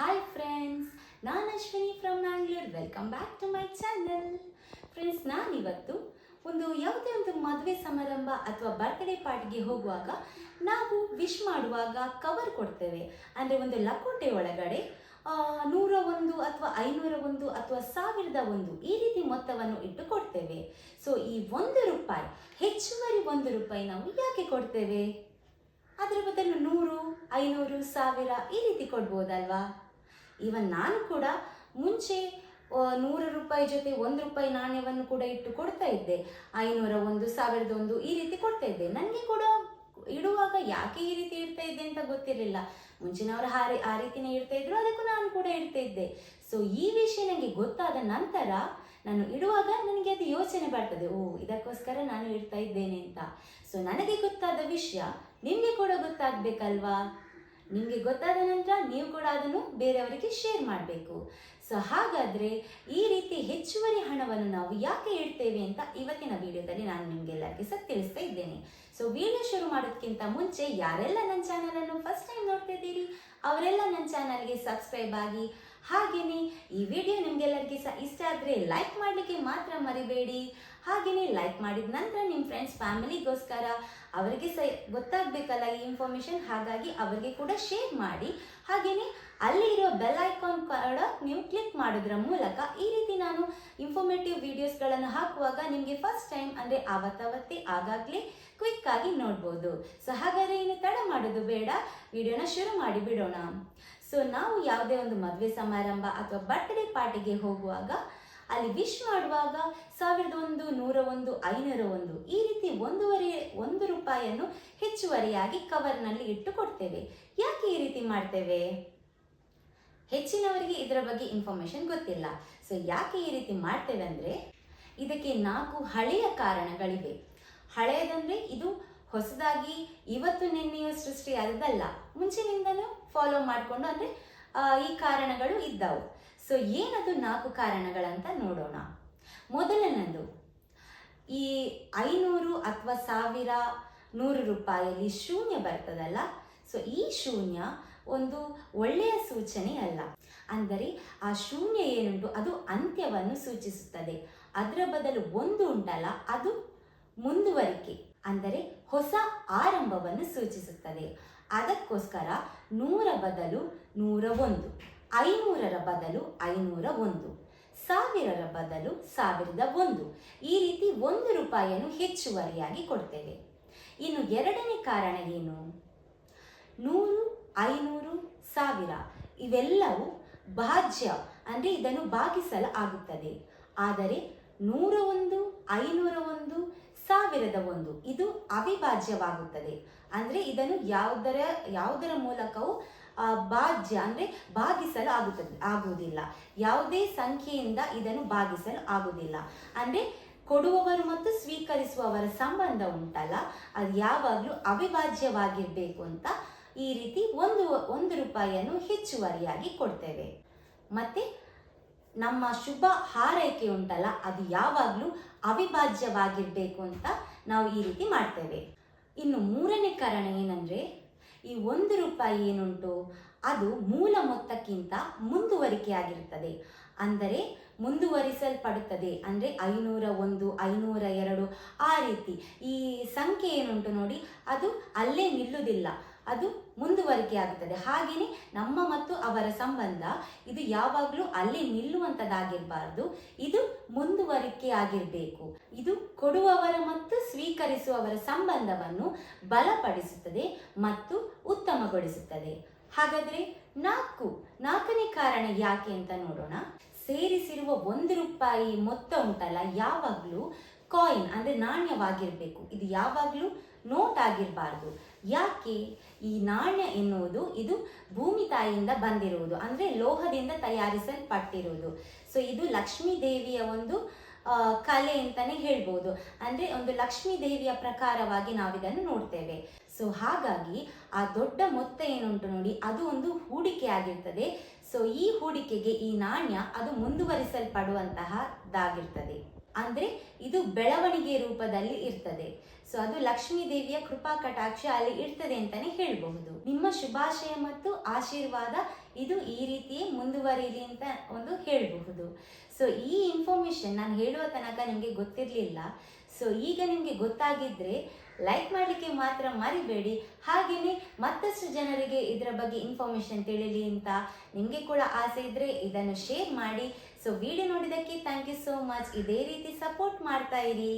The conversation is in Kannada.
ಹಾಯ್ ಫ್ರೆಂಡ್ಸ್ ನಾನು Ashwini from Mangalore welcome back to my channel friends ನಾನಿವತ್ತು ಒಂದು ಯಾವುದೇ ಒಂದು ಮದುವೆ ಸಮಾರಂಭ ಅಥವಾ ಬರ್ತ್ಡೇ ಪಾರ್ಟಿಗೆ ಹೋಗುವಾಗ ನಾವು ವಿಶ್ ಮಾಡುವಾಗ ಕವರ್ ಕೊಡ್ತೇವೆ. ಅಂದರೆ ಒಂದು ಲಕೋಟೆ ಒಳಗಡೆ ನೂರ ಒಂದು ಅಥವಾ ಐನೂರ ಒಂದು ಅಥವಾ ಸಾವಿರದ ಒಂದು ಈ ರೀತಿ ಮೊತ್ತವನ್ನು ಇಟ್ಟು ಕೊಡ್ತೇವೆ. ಸೊ ಈ ಒಂದು ರೂಪಾಯಿ, ಹೆಚ್ಚುವರಿ ಒಂದು ರೂಪಾಯಿ ನಾವು ಯಾಕೆ ಕೊಡ್ತೇವೆ? ಅದರ ಬದಲು ನೂರು, ಐನೂರು, ಸಾವಿರ ಈ ರೀತಿ ಕೊಡ್ಬೋದಲ್ವಾ? ಇವನ್ ನಾನು ಕೂಡ ಮುಂಚೆ ನೂರ ರೂಪಾಯಿ ಜೊತೆ ಒಂದು ರೂಪಾಯಿ ನಾಣ್ಯವನ್ನು ಕೂಡ ಇಟ್ಟು ಕೊಡ್ತಾ ಇದ್ದೆ. ಐನೂರ ಒಂದು, ಸಾವಿರದ ಒಂದು ಈ ರೀತಿ ಕೊಡ್ತಾ ಇದ್ದೆ. ನನಗೆ ಕೂಡ ಇಡುವಾಗ ಯಾಕೆ ಈ ರೀತಿ ಇಡ್ತಾ ಇದ್ದೆ ಅಂತ ಗೊತ್ತಿರಲಿಲ್ಲ. ಮುಂಚಿನವರು ಹಾರಿ ಆ ರೀತಿನೇ ಇಡ್ತಾ ಇದ್ರು, ಅದಕ್ಕೂ ನಾನು ಕೂಡ ಇಡ್ತಾ ಇದ್ದೆ. ಸೊ ಈ ವಿಷಯ ನನಗೆ ಗೊತ್ತಾದ ನಂತರ ನಾನು ಇಡುವಾಗ ನನಗೆ ಅದು ಯೋಚನೆ ಬರ್ತದೆ, ಓ, ಇದಕ್ಕೋಸ್ಕರ ನಾನು ಇಡ್ತಾ ಇದ್ದೇನೆ ಅಂತ. ಸೊ ನನಗೆ ಗೊತ್ತಾದ ವಿಷಯ ನಿಮಗೆ ಕೂಡ ಗೊತ್ತಾಗಬೇಕಲ್ವಾ? ನಿಮಗೆ ಗೊತ್ತಾದ ನಂತರ ನೀವು ಕೂಡ ಅದನ್ನು ಬೇರೆಯವರಿಗೆ ಶೇರ್ ಮಾಡಬೇಕು. ಸೊ ಹಾಗಾದರೆ ಈ ರೀತಿ ಹೆಚ್ಚುವರಿ ಹಣವನ್ನು ನಾವು ಯಾಕೆ ಇಡ್ತೇವೆ ಅಂತ ಇವತ್ತಿನ ವಿಡಿಯೋದಲ್ಲಿ ನಾನು ನಿಮಗೆಲ್ಲರಿಗೆ ಸಹ ತಿಳಿಸ್ತಾ ಇದ್ದೇನೆ. ಸೊ ವಿಡಿಯೋ ಶುರು ಮಾಡೋದಕ್ಕಿಂತ ಮುಂಚೆ ಯಾರೆಲ್ಲ ನನ್ನ ಚಾನಲನ್ನು ಫಸ್ಟ್ ಟೈಮ್ ನೋಡ್ತಾ ಇದ್ದೀರಿ, ಅವರೆಲ್ಲ ನನ್ನ ಚಾನಲ್ಗೆ ಸಬ್ಸ್ಕ್ರೈಬ್ ಆಗಿ ಹಾಗೆಯೇ ಈ ವಿಡಿಯೋ ನಿಮಗೆಲ್ಲರಿಗೆ ಸಹ ಇಷ್ಟ ಆದರೆ ಲೈಕ್ ಮಾಡಲಿಕ್ಕೆ ಮಾತ್ರ ಮರಿಬೇಡಿ. ಹಾಗೆಯೇ ಲೈಕ್ ಮಾಡಿದ ನಂತರ ನಿಮ್ಮ ಫ್ರೆಂಡ್ಸ್ ಫ್ಯಾಮಿಲಿಗೋಸ್ಕರ ಅವರಿಗೆ ಸಹ ಗೊತ್ತಾಗಬೇಕಲ್ಲ ಈ ಇನ್ಫಾರ್ಮೇಷನ್ ಹಾಗಾಗಿ ಅವರಿಗೆ ಕೂಡ ಶೇರ್ ಮಾಡಿ. ಹಾಗೆಯೇ ಅಲ್ಲಿ ಇರೋ ಬೆಲ್ ಐಕಾನ್ ಕೂಡ ನೀವು ಕ್ಲಿಕ್ ಮಾಡೋದ್ರ ಮೂಲಕ ಈ ರೀತಿ ನಾನು ಇನ್ಫಾರ್ಮೇಟಿವ್ ವಿಡಿಯೋಸ್ಗಳನ್ನು ಹಾಕುವಾಗ ನಿಮಗೆ ಫಸ್ಟ್ ಟೈಮ್ ಅಂದರೆ ಆವತ್ತಾವತ್ತೇ ಆಗಾಗಲೇ ಕ್ವಿಕ್ ಆಗಿ ನೋಡ್ಬೋದು. ಸೊ ಹಾಗಾದರೆ ಇನ್ನು ತಡ ಮಾಡೋದು ಬೇಡ. ವಿಡಿಯೋನ ಶುರು ಮಾಡಿ ಬಿಡೋಣ. ಸೊ ನಾವು ಯಾವುದೇ ಒಂದು ಮದುವೆ ಸಮಾರಂಭ ಅಥವಾ ಬರ್ತ್ಡೇ ಪಾರ್ಟಿಗೆ ಹೋಗುವಾಗ, ಅಲ್ಲಿ ವಿಶ್ ಮಾಡುವಾಗ ಸಾವಿರದ ಒಂದು ನೂರ ಒಂದು, ಐನೂರ ಒಂದು ಈ ರೀತಿ ಒಂದೂವರೆ, ಒಂದು ರೂಪಾಯಿಯನ್ನು ಹೆಚ್ಚುವರಿಯಾಗಿ ಕವರ್ನಲ್ಲಿ ಇಟ್ಟು ಕೊಡ್ತೇವೆ ಯಾಕೆ ಈ ರೀತಿ ಮಾಡ್ತೇವೆ? ಹೆಚ್ಚಿನವರಿಗೆ ಇದರ ಬಗ್ಗೆ ಇನ್ಫಾರ್ಮೇಶನ್ ಗೊತ್ತಿಲ್ಲ. ಸೊ ಯಾಕೆ ಈ ರೀತಿ ಮಾಡ್ತೇವೆ ಅಂದರೆ, ಇದಕ್ಕೆ ನಾಲ್ಕು ಹಳೆಯ ಕಾರಣಗಳಿವೆ. ಹಳೆಯದಂದ್ರೆ ಇದು ಹೊಸದಾಗಿ ಇವತ್ತು ನಿನ್ನೆಯೂ ಸೃಷ್ಟಿ ಆದದ್ದಲ್ಲ ಮುಂಚಿನಿಂದಲೂ ಫಾಲೋ ಮಾಡಿಕೊಂಡು ಅಂದರೆ ಈ ಕಾರಣಗಳು ಇದ್ದವು. ಸೊ ಏನದು ನಾಲ್ಕು ಕಾರಣಗಳಂತ ನೋಡೋಣ. ಮೊದಲನೇದು ಈ ಐನೂರು ಅಥವಾ ಸಾವಿರ ನೂರು ರೂಪಾಯಲ್ಲಿ ಶೂನ್ಯ ಬರ್ತದಲ್ಲ? ಸೊ ಈ ಶೂನ್ಯ ಒಂದು ಒಳ್ಳೆಯ ಸೂಚನೆ ಅಲ್ಲ. ಅಂದರೆ, ಆ ಶೂನ್ಯ ಏನುಂಟು, ಅದು ಅಂತ್ಯವನ್ನು ಸೂಚಿಸುತ್ತದೆ. ಅದರ ಬದಲು ಒಂದು ಉಂಟಲ್ಲ, ಅದು ಮುಂದುವರಿಕೆ. ಅಂದರೆ ಹೊಸ ಆರಂಭವನ್ನು ಸೂಚಿಸುತ್ತದೆ. ಅದಕ್ಕೋಸ್ಕರ ನೂರ ಬದಲು ನೂರ ಒಂದು, ಐನೂರರ ಬದಲು ಐನೂರ ಒಂದು, ಸಾವಿರರ ಬದಲು ಸಾವಿರದ ಒಂದು. ಈ ರೀತಿ ಒಂದು ರೂಪಾಯಿಯನ್ನು ಹೆಚ್ಚುವರಿಯಾಗಿ ಕೊಡ್ತೇವೆ. ಇನ್ನು ಎರಡನೇ ಕಾರಣ ಏನು? ನೂರು, ಐನೂರು, ಸಾವಿರ ಇವೆಲ್ಲವೂ ಭಾಜ್ಯ, ಅಂದರೆ ಇದನ್ನು ಭಾಗಿಸಲು ಆಗುತ್ತದೆ. ಆದರೆ ನೂರ ಒಂದು, ಐನೂರ ಒಂದು ಸಾವಿರದ ಒಂದು. ಇದು ಅವಿಭಾಜ್ಯವಾಗುತ್ತದೆ. ಅಂದರೆ ಇದನ್ನು ಯಾವುದರ ಯಾವುದರ ಮೂಲಕವೂ ಭಾಜ್ಯ ಅಂದರೆ ಭಾಗಿಸಲು ಆಗುತ್ತದೆ, ಆಗುವುದಿಲ್ಲ. ಯಾವುದೇ ಸಂಖ್ಯೆಯಿಂದ ಇದನ್ನು ಭಾಗಿಸಲು ಆಗುವುದಿಲ್ಲ. ಅಂದರೆ ಕೊಡುವವರು ಮತ್ತು ಸ್ವೀಕರಿಸುವವರ ಸಂಬಂಧ ಉಂಟಲ್ಲ, ಅದು ಯಾವಾಗಲೂ ಅವಿಭಾಜ್ಯವಾಗಿರಬೇಕು ಅಂತ ಈ ರೀತಿ ಒಂದು ಒಂದು ರೂಪಾಯಿಯನ್ನು ಹೆಚ್ಚುವರಿಯಾಗಿ ಕೊಡ್ತೇವೆ. ಮತ್ತೆ ನಮ್ಮ ಶುಭ ಹಾರೈಕೆ ಉಂಟಲ್ಲ, ಅದು ಯಾವಾಗಲೂ ಅವಿಭಾಜ್ಯವಾಗಿರಬೇಕು ಅಂತ ನಾವು ಈ ರೀತಿ ಮಾಡ್ತೇವೆ. ಇನ್ನು ಮೂರನೇ ಕಾರಣ ಏನಂದ್ರೆ, ಈ ಒಂದು ರೂಪಾಯಿ ಏನುಂಟು, ಅದು ಮೂಲ ಮೊತ್ತಕ್ಕಿಂತ ಮುಂದುವರಿಕೆಯಾಗಿರುತ್ತದೆ ಅಂದರೆ ಮುಂದುವರಿಸಲ್ಪಡುತ್ತದೆ. ಅಂದರೆ ಐನೂರ ಒಂದು, ಐನೂರ ಎರಡು, ಆ ರೀತಿ. ಈ ಸಂಖ್ಯೆ ಏನುಂಟು ನೋಡಿ, ಅದು ಅಲ್ಲೇ ನಿಲ್ಲುವುದಿಲ್ಲ. ಅದು ಮುಂದುವರಿಕೆ ಆಗುತ್ತದೆ ಹಾಗೆಯೇ ನಮ್ಮ ಮತ್ತು ಅವರ ಸಂಬಂಧ ಇದು ಯಾವಾಗಲೂ ಅಲ್ಲಿ ನಿಲ್ಲುವಂಥದ್ದಾಗಿರಬಾರ್ದು ಇದು ಮುಂದುವರಿಕೆ ಆಗಿರಬೇಕು ಇದು ಕೊಡುವವರ ಮತ್ತು ಸ್ವೀಕರಿಸುವವರ ಸಂಬಂಧವನ್ನು ಬಲಪಡಿಸುತ್ತದೆ ಮತ್ತು ಉತ್ತಮಗೊಳಿಸುತ್ತದೆ. ಹಾಗಾದ್ರೆ ನಾಲ್ಕು, ನಾಲ್ಕನೇ ಕಾರಣ ಯಾಕೆ ಅಂತ ನೋಡೋಣ. ಸೇರಿಸಿರುವ ಒಂದು ರೂಪಾಯಿ ಮೊತ್ತ ಉಂಟಲ್ಲ, ಯಾವಾಗಲೂ ಕಾಯಿನ್ ಅಂದರೆ ನಾಣ್ಯವಾಗಿರಬೇಕು. ಇದು ಯಾವಾಗಲೂ ನೋಟ್ ಆಗಿರಬಾರ್ದು ಯಾಕೆ? ಈ ನಾಣ್ಯ ಎನ್ನುವುದು ಇದು ಭೂಮಿ ತಾಯಿಯಿಂದ ಬಂದಿರುವುದು, ಅಂದರೆ ಲೋಹದಿಂದ ತಯಾರಿಸಲ್ಪಟ್ಟಿರುವುದು. ಸೊ ಇದು ಲಕ್ಷ್ಮೀ ದೇವಿಯ ಒಂದು ಕಲೆ ಅಂತಾನೆ ಹೇಳ್ಬೋದು. ಅಂದರೆ ಒಂದು ಲಕ್ಷ್ಮೀ ದೇವಿಯ ಪ್ರಕಾರವಾಗಿ ನಾವಿದನ್ನು ನೋಡ್ತೇವೆ. ಸೊ ಹಾಗಾಗಿ ಆ ದೊಡ್ಡ ಮೊತ್ತ ಏನುಂಟು ನೋಡಿ, ಅದು ಒಂದು ಹೂಡಿಕೆ ಆಗಿರ್ತದೆ. ಸೊ ಈ ಹೂಡಿಕೆಗೆ ಈ ನಾಣ್ಯ ಅದು ಮುಂದುವರಿಸಲ್ಪಡುವಂತಹದ್ದಾಗಿರ್ತದೆ. ಅಂದ್ರೆ ಇದು ಬೆಳವಣಿಗೆ ರೂಪದಲ್ಲಿ ಇರ್ತದೆ. ಸೊ ಅದು ಲಕ್ಷ್ಮೀ ದೇವಿಯ ಕೃಪಾ ಕಟಾಕ್ಷ ಅಲ್ಲಿ ಇರ್ತದೆ ಅಂತಾನೆ ಹೇಳಬಹುದು. ನಿಮ್ಮ ಶುಭಾಶಯ ಮತ್ತು ಆಶೀರ್ವಾದ ಇದು ಈ ರೀತಿಯೇ ಮುಂದುವರಿಯಲಿ ಅಂತ ಒಂದು ಹೇಳಬಹುದು. ಸೊ ಈ ಇನ್ಫಾರ್ಮೇಶನ್ ನಾನು ಹೇಳುವ ತನಕ ನಿಮಗೆ ಗೊತ್ತಿರಲಿಲ್ಲ. ಸೊ ಈಗ ನಿಮಗೆ ಗೊತ್ತಾಗಿದ್ರೆ ಲೈಕ್ ಮಾಡಲಿಕ್ಕೆ ಮಾತ್ರ ಮರಿಬೇಡಿ. ಹಾಗೆಯೇ ಮತ್ತಷ್ಟು ಜನರಿಗೆ ಇದರ ಬಗ್ಗೆ ಇನ್ಫಾರ್ಮೇಷನ್ ತಿಳಿಲಿ ಅಂತ ನಿಮಗೆ ಕೂಡ ಆಸೆ ಇದ್ರೆ ಇದನ್ನು ಶೇರ್ ಮಾಡಿ. ಸೊ ವಿಡಿಯೋ ನೋಡಿದ್ದಕ್ಕೆ ಥ್ಯಾಂಕ್ ಯು ಸೋ ಮಚ್ ಇದೇ ರೀತಿ ಸಪೋರ್ಟ್ ಮಾಡ್ತಾ ಇರಿ.